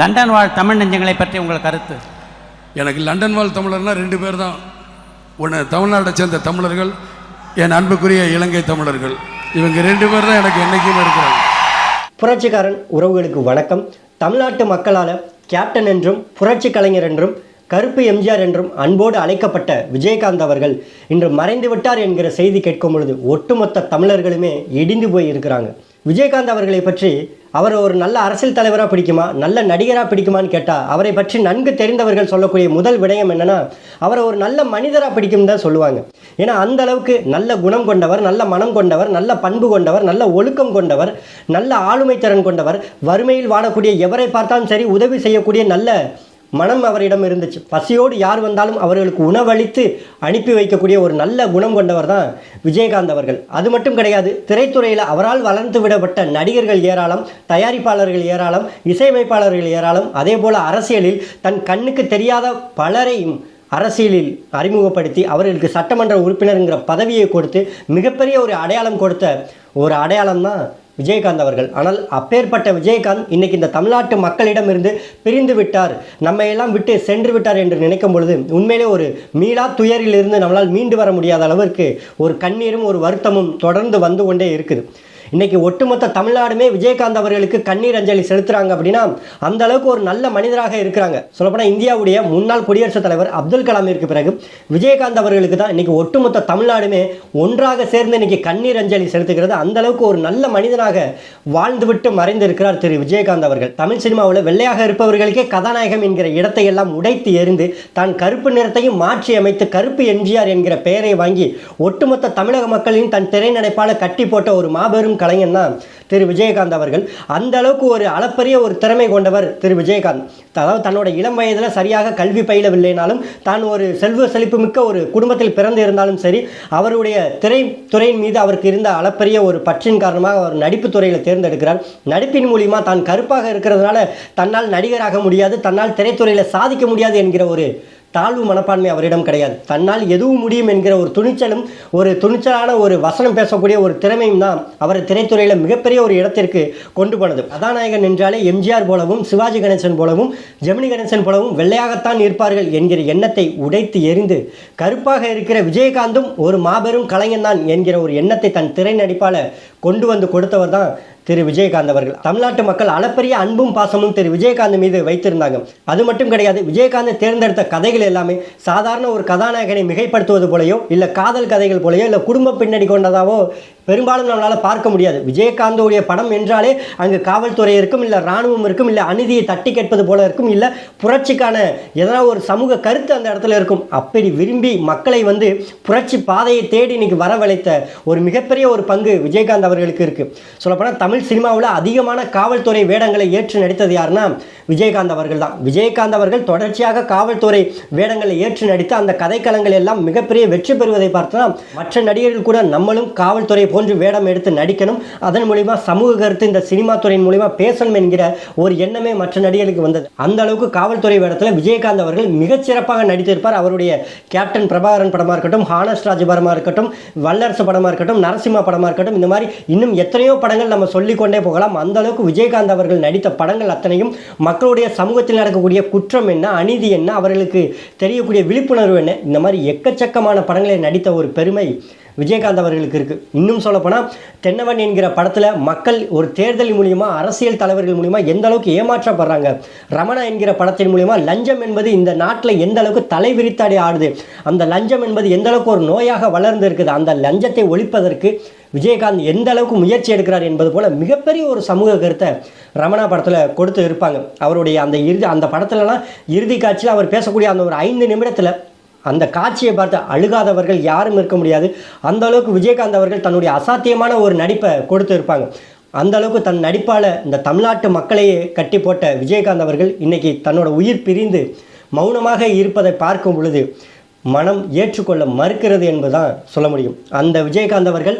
London வாழ் தமிழ் நெஞ்சங்களை பற்றி உங்கள் கருத்து? எனக்கு லண்டன் வாழ் தமிழர்னா ரெண்டு பேர் தான் ஒன்று தமிழ்நாட்டை சேர்ந்த தமிழர்கள் என் அன்புக்குரிய இலங்கை தமிழர்கள். இவங்க ரெண்டு பேர் தான் எனக்கு என்றைக்குமே இருக்கிறாங்க. புரட்சிக்காரன் உறவுகளுக்கு வணக்கம். தமிழ்நாட்டு மக்களால் கேப்டன் என்றும் புரட்சி கலைஞர் என்றும் கருப்பு எம்ஜிஆர் என்றும் அன்போடு அழைக்கப்பட்ட விஜயகாந்த் அவர்கள் இன்று மறைந்து விட்டார் என்கிற செய்தி கேட்கும் பொழுது ஒட்டுமொத்த தமிழர்களுமே இடிந்து போய் இருக்கிறாங்க விஜயகாந்த் அவர்களை பற்றி அவர் ஒரு நல்ல அரசியல் தலைவராக பிடிக்குமா? நல்ல நடிகராக பிடிக்குமான்னு கேட்டால் அவரை பற்றி நன்கு தெரிந்தவர்கள் சொல்லக்கூடிய முதல் விடயம் என்னென்னா அவரை ஒரு நல்ல மனிதராக பிடிக்கும் தான் சொல்லுவாங்க. ஏன்னா அந்த அளவுக்கு நல்ல குணம் கொண்டவர் நல்ல மனம் கொண்டவர் நல்ல பண்பு கொண்டவர் நல்ல ஒழுக்கம் கொண்டவர் நல்ல ஆளுமை திறன் கொண்டவர் வறுமையில் வாழக்கூடிய எவரை பார்த்தாலும் சரி உதவி செய்யக்கூடிய நல்ல மனம் அவரிடம் இருந்துச்சு. பசியோடு யார் வந்தாலும் அவர்களுக்கு உணவளித்து அனுப்பி வைக்கக்கூடிய ஒரு நல்ல குணம் கொண்டவர் தான் விஜயகாந்த் அவர்கள். அது மட்டும் கிடையாது திரைத்துறையில் அவரால் வளர்ந்து விடப்பட்ட நடிகர்கள் ஏராளம் தயாரிப்பாளர்கள் ஏராளம் இசையமைப்பாளர்கள் ஏராளம். அதே போல் அரசியலில் தன் கண்ணுக்கு தெரியாத பலரையும் அரசியலில் அறிமுகப்படுத்தி அவர்களுக்கு சட்டமன்ற உறுப்பினருங்கிற பதவியை கொடுத்து மிகப்பெரிய ஒரு அடையாளம் கொடுத்த ஒரு அடையாளம் தான் விஜயகாந்த் அவர்கள். ஆனால் அப்பேற்பட்ட விஜயகாந்த் இன்னைக்கு இந்த தமிழ்நாட்டு மக்களிடமிருந்து பிரிந்து விட்டார். நம்மை எல்லாம் விட்டு சென்று விட்டார் என்று நினைக்கும் பொழுது உண்மையிலே ஒரு மீளா துயரிலிருந்து நம்மளால் மீண்டு வர முடியாத அளவிற்கு ஒரு கண்ணீரும் ஒரு வருத்தமும் தொடர்ந்து வந்து கொண்டே இருக்குது. இன்னைக்கு ஒட்டுமொத்த தமிழ்நாடுமே விஜயகாந்த் அவர்களுக்கு கண்ணீர் அஞ்சலி செலுத்துறாங்க அப்படின்னா அந்த அளவுக்கு ஒரு நல்ல மனிதராக இருக்கிறாங்க. சொல்லப்போனால் இந்தியாவுடைய முன்னாள் குடியரசுத் தலைவர் அப்துல் கலாமிற்கு பிறகு விஜயகாந்த் அவர்களுக்கு தான் இன்னைக்கு ஒட்டுமொத்த தமிழ்நாடுமே ஒன்றாக சேர்ந்து இன்னைக்கு கண்ணீர் அஞ்சலி செலுத்துகிறது. அந்த அளவுக்கு ஒரு நல்ல மனிதனாக வாழ்ந்துவிட்டு மறைந்திருக்கிறார் திரு விஜயகாந்த் அவர்கள். தமிழ் சினிமாவில் வெள்ளையாக இருப்பவர்களுக்கே கதாநாயகம் என்கிற இடத்தை எல்லாம் உடைத்து எறிந்து தான் கருப்பு நிறத்தையும் மாற்றி அமைத்து கருப்பு எம்ஜிஆர் என்கிற பெயரை வாங்கி ஒட்டுமொத்த தமிழக மக்களின் தன் திரைநடைப்பால கட்டி போட்ட ஒரு மாபெரும் கலைஞன் தான் திரு விஜயகாந்த் அவர்கள். அந்த அளவுக்கு ஒரு அளப்பரிய ஒரு திறமை கொண்டவர் திரு விஜயகாந்த். அதாவது தன்னோட இளம் வயதில் சரியாக கல்வி பயிலவில்லைனாலும் தான் ஒரு செல்வ செழிப்பு மிக்க ஒரு குடும்பத்தில் பிறந்து இருந்தாலும் சரி அவருடைய திரைத்துறையின் மீது அவருக்கு இருந்த அளப்பரிய ஒரு பற்றின் காரணமாக அவர் நடிப்பு துறையில் தேர்ந்தெடுக்கிறார். நடிப்பின் மூலிமா தான் கருப்பாக இருக்கிறதுனால தன்னால் நடிகராக முடியாது தன்னால் திரைத்துறையில் சாதிக்க முடியாது என்கிற ஒரு தாழ்வு மனப்பான்மை அவரிடம் கிடையாது. தன்னால் எதுவும் முடியும் என்கிற ஒரு துணிச்சலும் ஒரு துணிச்சலான ஒரு வசனம் பேசக்கூடிய ஒரு திறமையும் தான் அவரை திரைத்துறையில் மிகப்பெரிய ஒரு இடத்திற்கு கொண்டு போனது. கதாநாயகன் என்றாலே எம்ஜிஆர் போலவும் சிவாஜி கணேசன் போலவும் ஜெமினி கணேசன் போலவும் வெள்ளையாகத்தான் இருப்பார்கள் என்கிற எண்ணத்தை உடைத்து எரிந்து கருப்பாக இருக்கிற விஜயகாந்தும் ஒரு மாபெரும் கலைஞன் தான் என்கிற ஒரு எண்ணத்தை தன் திரை நடிப்பால் கொண்டு வந்து கொடுத்தவர் தான் திரு விஜயகாந்த் அவர்கள். தமிழ்நாட்டு மக்கள் அளப்பரிய அன்பும் பாசமும் திரு விஜயகாந்த் மீது வைத்திருந்தாங்க. அது மட்டும் கிடையாது விஜயகாந்த் தேர்ந்தெடுத்த கதைகள் எல்லாமே சாதாரண ஒரு கதாநாயகனை மிகைப்படுத்துவது போலயோ இல்லை காதல் கதைகள் போலயோ இல்லை குடும்ப பின்னணி கொண்டதாவோ பெரும்பாலும் நம்மளால் பார்க்க முடியாது. விஜயகாந்தோடைய படம் என்றாலே அங்கு காவல்துறை இருக்கும் இல்லை இராணுவம் இருக்கும் இல்லை அநீதியை தட்டி கேட்பது போல இருக்கும் இல்லை புரட்சிக்கான எதனா ஒரு சமூக கருத்து அந்த இடத்துல இருக்கும். அப்படி விரும்பி மக்களை வந்து புரட்சி பாதையை தேடி இன்னைக்கு வரவழைத்த ஒரு மிகப்பெரிய ஒரு பங்கு விஜயகாந்த் அவர்களுக்கு இருக்குது சொல்லப்போனால் தமிழ் சினிமாவில் அதிகமான காவல்துறை வேடங்களை ஏற்று நடித்தது யாருன்னா விஜயகாந்த் அவர்கள் தான். விஜயகாந்த் அவர்கள் தொடர்ச்சியாக காவல்துறை வேடங்களை ஏற்று நடித்து அந்த கதைக்களங்கள் எல்லாம் மிகப்பெரிய வெற்றி பெறுவதை பார்த்தோம்னா மற்ற நடிகர்கள் கூட நம்மளும் காவல்துறை போன்று வேடம் எடுத்து நடிக்கணும். அதன் மூலிமா சமூக கருத்து இந்த சினிமா துறையின் மூலிமா பேசணும் என்கிற ஒரு எண்ணமே மற்ற நடிகர்களுக்கு வந்தது. அந்த அளவுக்கு காவல்துறை வேடத்தில் விஜயகாந்த் அவர்கள் மிகச்சிறப்பாக நடித்திருப்பார். அவருடைய கேப்டன் பிரபாகரன் படமாக இருக்கட்டும் ஹானஸ் ராஜ் படமாக இருக்கட்டும் வல்லரசு படமாக இருக்கட்டும் நரசிம்மா படமாக இருக்கட்டும் இந்த மாதிரி இன்னும் எத்தனையோ படங்கள் நம்ம சொல்லிக்கொண்டே போகலாம். அந்த அளவுக்கு விஜயகாந்த் அவர்கள் நடித்த படங்கள் அத்தனையும் மக்களுடைய சமூகத்தில் நடக்கக்கூடிய குற்றம் என்ன அநீதி என்ன அவர்களுக்கு தெரியக்கூடிய விழிப்புணர்வு என்ன இந்த மாதிரி எக்கச்சக்கமான படங்களை நடித்த ஒரு பெருமை விஜயகாந்த் அவர்களுக்கு இருக்குது இன்னும் சொல்லப்போனால் தென்னவன் என்கிற படத்தில் மக்கள் ஒரு தேர்தல் மூலிமா அரசியல் தலைவர்கள் மூலிமா எந்த அளவுக்கு ஏமாற்றப்படுறாங்க? ரமணா என்கிற படத்தின் மூலிமா லஞ்சம் என்பது இந்த நாட்டில் எந்த அளவுக்கு தலை விரித்தாடி ஆடுது? அந்த லஞ்சம் என்பது எந்த அளவுக்கு ஒரு நோயாக வளர்ந்து இருக்குது? அந்த லஞ்சத்தை ஒழிப்பதற்கு விஜயகாந்த் எந்த அளவுக்கு முயற்சி எடுக்கிறார் என்பது போல மிகப்பெரிய ஒரு சமூக கருத்தை ரமணா படத்தில் கொடுத்து இருப்பாங்க. அவருடைய அந்த இறுதி அந்த படத்துலலாம் இறுதி காட்சியில் அவர் பேசக்கூடிய அந்த ஒரு ஐந்து நிமிடத்தில் அந்த காட்சியை பார்த்து அழுகாதவர்கள் யாரும் இருக்க முடியாது. அந்த அளவுக்கு விஜயகாந்த் அவர்கள் தன்னுடைய அசாத்தியமான ஒரு நடிப்பை கொடுத்து இருப்பாங்க. அந்த அளவுக்கு தன் நடிப்பால் இந்த தமிழ்நாட்டு மக்களையே கட்டி போட்ட விஜயகாந்த் அவர்கள் இன்றைக்கி தன்னோட உயிர் பிரிந்து மௌனமாக இருப்பதை பார்க்கும் பொழுது மனம் ஏற்றுக்கொள்ள மறுக்கிறது என்பதுதான் சொல்ல முடியும். அந்த விஜயகாந்த் அவர்கள்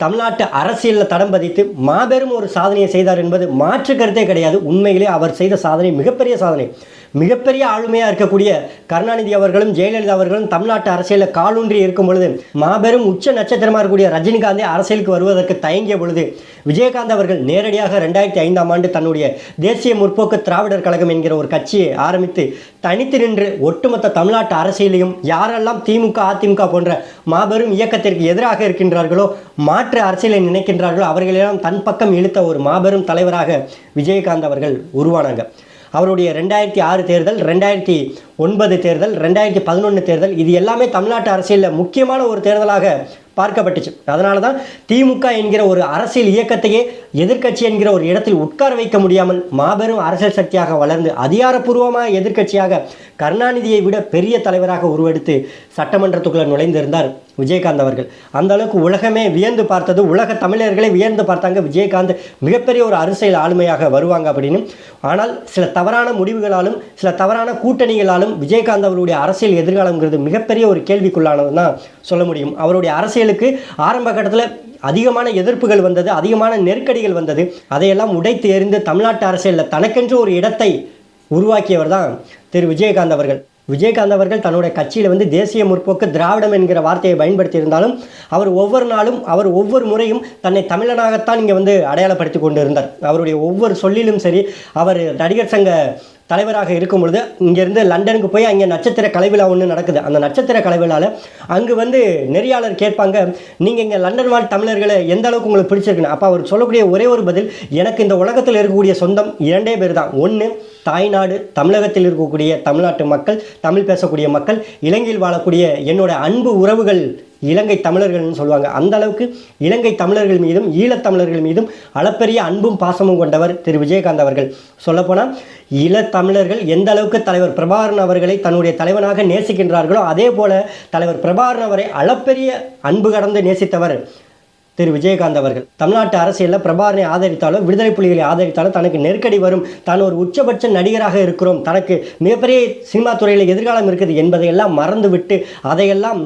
தமிழ்நாட்டு அரசியலில் தடம் பதித்து மாபெரும் ஒரு சாதனையை செய்தார் என்பது மாற்று கருத்தே கிடையாது. உண்மையிலே அவர் செய்த சாதனை மிகப்பெரிய சாதனை. மிகப்பெரிய ஆளுமையாக இருக்கக்கூடிய கருணாநிதி அவர்களும் ஜெயலலிதா அவர்களும் தமிழ்நாட்டு அரசியலில் காலூன்றி இருக்கும் பொழுது மாபெரும் உச்ச நட்சத்திரமாக இருக்கக்கூடிய ரஜினிகாந்தே அரசியலுக்கு வருவதற்கு தயங்கிய பொழுது விஜயகாந்த் அவர்கள் நேரடியாக ரெண்டாயிரத்தி ஐந்தாம் ஆண்டு தன்னுடைய தேசிய முற்போக்கு திராவிடர் கழகம் என்கிற ஒரு கட்சியை ஆரம்பித்து தனித்து நின்று ஒட்டுமொத்த தமிழ்நாட்டு அரசியலையும் யாரெல்லாம் திமுக அதிமுக போன்ற மாபெரும் இயக்கத்திற்கு எதிராக இருக்கின்றார்களோ மாற்று அரசியலை நினைக்கின்றார்களோ அவர்களெல்லாம் தன் பக்கம் இழுத்த ஒரு மாபெரும் தலைவராக விஜயகாந்த் அவர்கள் உருவானாங்க. அவருடைய ரெண்டாயிரத்தி ஆறு தேர்தல் ரெண்டாயிரத்தி ஒன்பது தேர்தல் ரெண்டாயிரத்தி பதினொன்று தேர்தல் இது எல்லாமே தமிழ்நாட்டு அரசியலில் முக்கியமான ஒரு தேர்தலாக பார்க்கப்பட்டுச்சு. அதனால தான் திமுக என்கிற ஒரு அரசியல் இயக்கத்தையே எதிர்க்கட்சி என்கிற ஒரு இடத்தில் உட்கார வைக்க முடியாமல் மாபெரும் அரசியல் சக்தியாக வளர்ந்து அதிகாரப்பூர்வமாக எதிர்க்கட்சியாக கருணாநிதியை விட பெரிய தலைவராக உருவெடுத்து சட்டமன்றத்துக்குள்ளே நுழைந்திருந்தார் விஜயகாந்த் அவர்கள். அந்த அளவுக்கு உலகமே வியந்து பார்த்தது உலக தமிழர்களே வியந்து பார்த்தாங்க. விஜயகாந்த் மிகப்பெரிய ஒரு அரசியல் ஆளுமையாக வருவாங்க அப்படின்னு. ஆனால் சில தவறான முடிவுகளாலும் சில தவறான கூட்டணிகளாலும் விஜயகாந்த் அவருடைய அரசியல் எதிர்காலங்கிறது மிகப்பெரிய ஒரு கேள்விக்குள்ளானது தான் சொல்ல முடியும். அவருடைய அரசியலுக்கு ஆரம்ப கட்டத்தில் அதிகமான எதிர்ப்புகள் வந்தது அதிகமான நெருக்கடிகள் வந்தது. அதையெல்லாம் உடைத்து எறிந்து தமிழ்நாட்டு அரசியலில் தனக்கென்று ஒரு இடத்தை உருவாக்கியவர் தான் திரு. விஜயகாந்த் அவர்கள். விஜயகாந்த் அவர்கள் தன்னுடைய கட்சியில் வந்து தேசிய முற்போக்கு திராவிடம் என்கிற வார்த்தையை பயன்படுத்தியிருந்தாலும் அவர் ஒவ்வொரு நாளும் அவர் ஒவ்வொரு முறையும் தன்னை தமிழனாகத்தான் இங்கே வந்து அடையாளப்படுத்தி கொண்டு இருந்தார் அவருடைய ஒவ்வொரு சொல்லிலும் சரி அவர் நடிகர் சங்க தலைவராக இருக்கும் பொழுது இங்கேருந்து லண்டனுக்கு போய் அங்கே நட்சத்திர கலைவிழா ஒன்று நடக்குது. அந்த நட்சத்திர கலைவிழாவில் அங்கு வந்து நெறியாளர் கேட்பாங்க நீங்கள் இங்கே லண்டன் வாழ் தமிழர்களை எந்த அளவுக்கு உங்களுக்கு பிடிச்சிருக்குன்னு? அப்போ அவர் சொல்லக்கூடிய ஒரே ஒரு பதில் எனக்கு இந்த உலகத்தில் இருக்கக்கூடிய சொந்தம் இரண்டே பேர் தான். ஒன்று தாய்நாடு தமிழகத்தில் இருக்கக்கூடிய தமிழ்நாட்டு மக்கள் தமிழ் பேசக்கூடிய மக்கள் இலங்கையில் வாழக்கூடிய என்னோட அன்பு உறவுகள் இலங்கை தமிழர்கள்னு சொல்லுவாங்க. அந்த அளவுக்கு இலங்கை தமிழர்கள் மீதும் ஈழத்தமிழர்கள் மீதும் அளப்பரிய அன்பும் பாசமும் கொண்டவர் திரு விஜயகாந்த் அவர்கள். சொல்லப்போனால் ஈழத்தமிழர்கள் எந்த அளவுக்கு தலைவர் பிரபாகரன் அவர்களை தன்னுடைய தலைவனாக நேசிக்கின்றார்களோ அதே போல தலைவர் பிரபாகரன் அவரை அளப்பரிய அன்பு கடந்து நேசித்தவர் திரு விஜயகாந்த் அவர்கள். தமிழ்நாட்டு அரசியலில் பிரபாகரனை ஆதரித்தாலும் விடுதலை புலிகளை ஆதரித்தாலும் தனக்கு நெருக்கடி வரும் தான் ஒரு உச்சபட்ச நடிகராக இருக்கிறோம். தனக்கு மிகப்பெரிய சினிமா துறையில் எதிர்காலம் இருக்குது என்பதையெல்லாம் மறந்துவிட்டு அதையெல்லாம்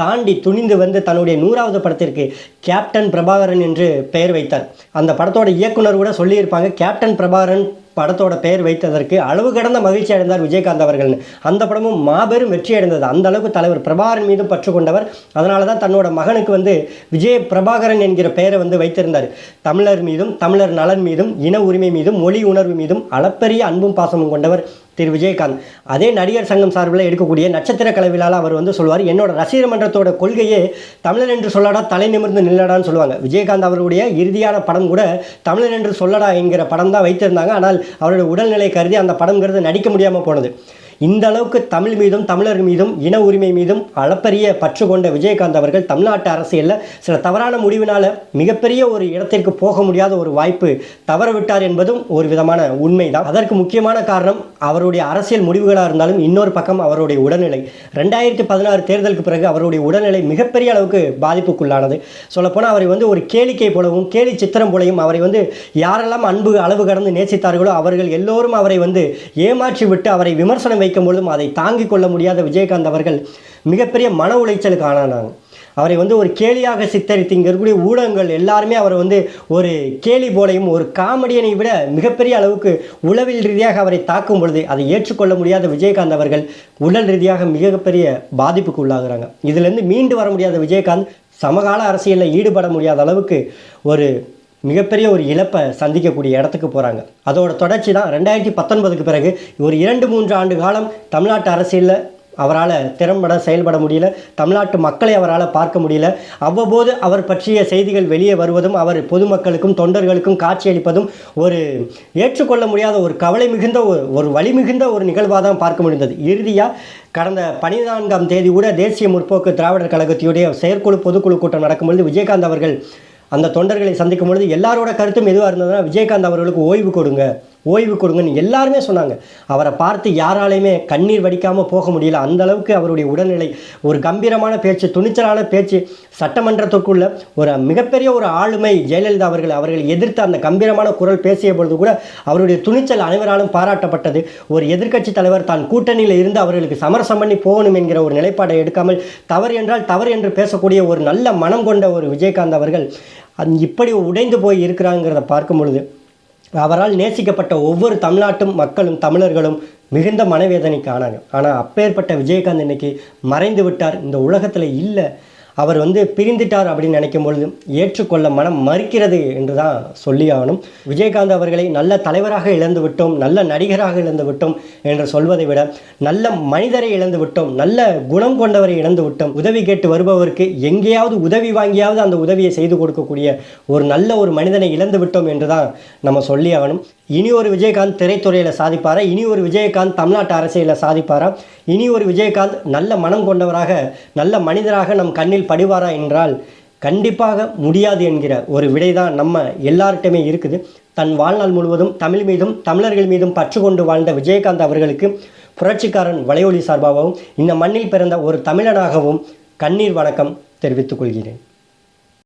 தாண்டி துணிந்து வந்து தன்னுடைய நூறாவது படத்திற்கு கேப்டன் பிரபாகரன் என்று பெயர் வைத்தார். அந்த படத்தோட இயக்குனர் கூட சொல்லியிருப்பாங்க கேப்டன் பிரபாகரன் படத்தோட பெயர் வைத்ததற்கு அளவு கடந்த மகிழ்ச்சி அடைந்தார் விஜயகாந்த் அவர்கள். அந்த படமும் மாபெரும் வெற்றி அடைந்தது. அந்த அளவுக்கு தலைவர் பிரபாகரன் மீது பற்று கொண்டவர். அதனால தான் தன்னோட மகனுக்கு வந்து விஜய பிரபாகரன் என்கிற பெயரை வந்து வைத்திருந்தார். தமிழர் மீதும் தமிழர் நலன் மீதும் இன உரிமை மீதும் மொழி உணர்வு மீதும் அளப்பரிய அன்பும் பாசமும் கொண்டவர் திரு விஜயகாந்த். அதே நடிகர் சங்கம் சார்பில் எடுக்கக்கூடிய நட்சத்திர கலவிலால் அவர் வந்து சொல்வார் என்னோட ரசிகர் மன்றத்தோட கொள்கையே தமிழன் என்று சொல்லடா தலை நிமிர்ந்து நில்லடான்னு சொல்லுவாங்க. விஜயகாந்த் அவருடைய இறுதியான படம் கூட தமிழன் என்று சொல்லடா என்கிற படம் தான் வைத்திருந்தாங்க. ஆனால் அவருடைய உடல்நிலை கருதி அந்த படம்ங்கிறது நடிக்க முடியாமல் போனது. இந்த அளவுக்கு தமிழ் மீதும் தமிழர் மீதும் இன உரிமை மீதும் அளப்பரிய பற்று கொண்ட விஜயகாந்த் அவர்கள் தமிழ்நாட்டு அரசியலில் சில தவறான முடிவினால் மிகப்பெரிய ஒரு இடத்திற்கு போக முடியாத ஒரு வாய்ப்பு தவறவிட்டார் என்பதும் ஒரு விதமான உண்மைதான். அதற்கு முக்கியமான காரணம் அவருடைய அரசியல் முடிவுகளாக இருந்தாலும் இன்னொரு பக்கம் அவருடைய உடல்நிலை. ரெண்டாயிரத்தி பதினாறு தேர்தலுக்கு பிறகு அவருடைய உடல்நிலை மிகப்பெரிய அளவுக்கு பாதிப்புக்குள்ளானது. சொல்லப்போனால் அவரை வந்து ஒரு கேளிக்கை போலவும் கேலி சித்திரம் போலையும் அவரை வந்து யாரெல்லாம் அன்பு அளவு கடந்து நேசித்தார்களோ அவர்கள் எல்லோரும் அவரை வந்து ஏமாற்றி விட்டு அவரை விமர்சனம் வைக்கும் பொழுதும் அதை தாங்கிக் கொள்ள முடியாத விஜயகாந்த் அவர்கள் மிகப்பெரிய மன உளைச்சலுக்கு ஆனானாங்க அவரை வந்து ஒரு கேலியாக சித்தரித்து இங்கே இருக்கக்கூடிய ஊடகங்கள் எல்லாருமே அவரை வந்து ஒரு கேலி போலையும் ஒரு காமெடியனை விட மிகப்பெரிய அளவுக்கு உளவில் ரீதியாக அவரை தாக்கும் பொழுது அதை ஏற்றுக்கொள்ள முடியாத விஜயகாந்த் அவர்கள் உடல் ரீதியாக மிகப்பெரிய பாதிப்புக்கு உள்ளாகிறாங்க. இதிலேருந்து மீண்டு வர முடியாத விஜயகாந்த் சமகால அரசியலில் ஈடுபட முடியாத அளவுக்கு ஒரு மிகப்பெரிய ஒரு இழப்பை சந்திக்கக்கூடிய இடத்துக்கு போகிறாங்க அதோட தொடர்ச்சி தான் ரெண்டாயிரத்தி பத்தொன்பதுக்கு பிறகு ஒரு இரண்டு மூன்று ஆண்டு காலம் தமிழ்நாட்டு அரசியலில் அவரால் திறம்பட செயல்பட முடியல. தமிழ்நாட்டு மக்களை அவரால் பார்க்க முடியல. அவ்வப்போது அவர் பற்றிய செய்திகள் வெளியே வருவதும் அவர் பொதுமக்களுக்கும் தொண்டர்களுக்கும் காட்சியளிப்பதும் ஒரு ஏற்றுக்கொள்ள முடியாத ஒரு கவலை மிகுந்த ஒரு ஒரு வழி மிகுந்த ஒரு நிகழ்வாக தான் பார்க்க முடிந்தது. இறுதியாக கடந்த பதினான்காம் தேதி கூட தேசிய முற்போக்கு திராவிடர் கழகத்தினுடைய செயற்குழு பொதுக்குழு கூட்டம் நடக்கும்பொழுது விஜயகாந்த் அவர்கள் அந்த தொண்டர்களை சந்திக்கும் பொழுது எல்லாரோட கருத்தும் எதுவாக இருந்ததுன்னா விஜயகாந்த் அவர்களுக்கு ஓய்வு கொடுங்க. ஓய்வு கொடுங்கன்னு எல்லாருமே சொன்னாங்க. அவரை பார்த்து யாராலையுமே கண்ணீர் வடிக்காமல் போக முடியல. அந்த அளவுக்கு அவருடைய உடல்நிலை ஒரு கம்பீரமான பேச்சு துணிச்சலான பேச்சு சட்டமன்றத்துக்குள்ள ஒரு மிகப்பெரிய ஒரு ஆளுமை ஜெயலலிதா அவர்கள் அவர்கள் எதிர்த்து அந்த கம்பீரமான குரல் பேசிய பொழுது கூட அவருடைய துணிச்சல் அனைவராலும் பாராட்டப்பட்டது. ஒரு எதிர்க்கட்சி தலைவர் தான் கூட்டணியில் இருந்து அவர்களுக்கு சமரசம் பண்ணி போகணும் என்கிற ஒரு நிலைப்பாடை எடுக்காமல் தவறு என்றால் தவறு என்று பேசக்கூடிய ஒரு நல்ல மனம் கொண்ட ஒரு விஜயகாந்த் அவர்கள் இப்படி உடைந்து போய் இருக்கிறாங்கிறத பார்க்கும் பொழுது அவரால் நேசிக்கப்பட்ட ஒவ்வொரு தமிழ்நாட்டும் மக்களும் தமிழர்களும் மிகுந்த மனவேதனைக்கு ஆனாங்க ஆனால் அப்பேற்பட்ட விஜயகாந்த் இன்னைக்கு மறைந்து விட்டார். இந்த உலகத்தில் இல்லை. அவர் வந்து பிரிந்துட்டார் அப்படின்னு நினைக்கும் பொழுது ஏற்றுக்கொள்ள மனம் மறுக்கிறது என்று தான் சொல்லி ஆகணும். விஜயகாந்த் அவர்களை நல்ல தலைவராக இழந்து விட்டோம் நல்ல நடிகராக இழந்து விட்டோம் என்று சொல்வதை விட நல்ல மனிதரை இழந்து விட்டோம் நல்ல குணம் கொண்டவரை இழந்து விட்டோம் உதவி கேட்டு வருபவருக்கு எங்கேயாவது உதவி வாங்கியாவது அந்த உதவியை செய்து கொடுக்கக்கூடிய ஒரு நல்ல ஒரு மனிதனை இழந்து விட்டோம் என்று தான் நம்ம சொல்லி ஆகணும். இனி ஒரு விஜயகாந்த் திரைத்துறையில் சாதிப்பாரா? இனி ஒரு விஜயகாந்த் தமிழ்நாட்டு அரசியலில் சாதிப்பாரா? இனி ஒரு விஜயகாந்த் நல்ல மனம் கொண்டவராக நல்ல மனிதராக நம் கண்ணில் படுவாரா என்றால் கண்டிப்பாக முடியாது என்கிற ஒரு விடை தான் நம்ம எல்லார்கிட்டையுமே இருக்குது. தன் வாழ்நாள் முழுவதும் தமிழ் மீதும் தமிழர்கள் மீதும் பற்று கொண்டு வாழ்ந்த விஜயகாந்த் அவர்களுக்கு புரட்சிக்காரன் வளையொலி சார்பாகவும் இந்த மண்ணில் பிறந்த ஒரு தமிழனாகவும் கண்ணீர் வணக்கம் தெரிவித்துக் கொள்கிறேன்.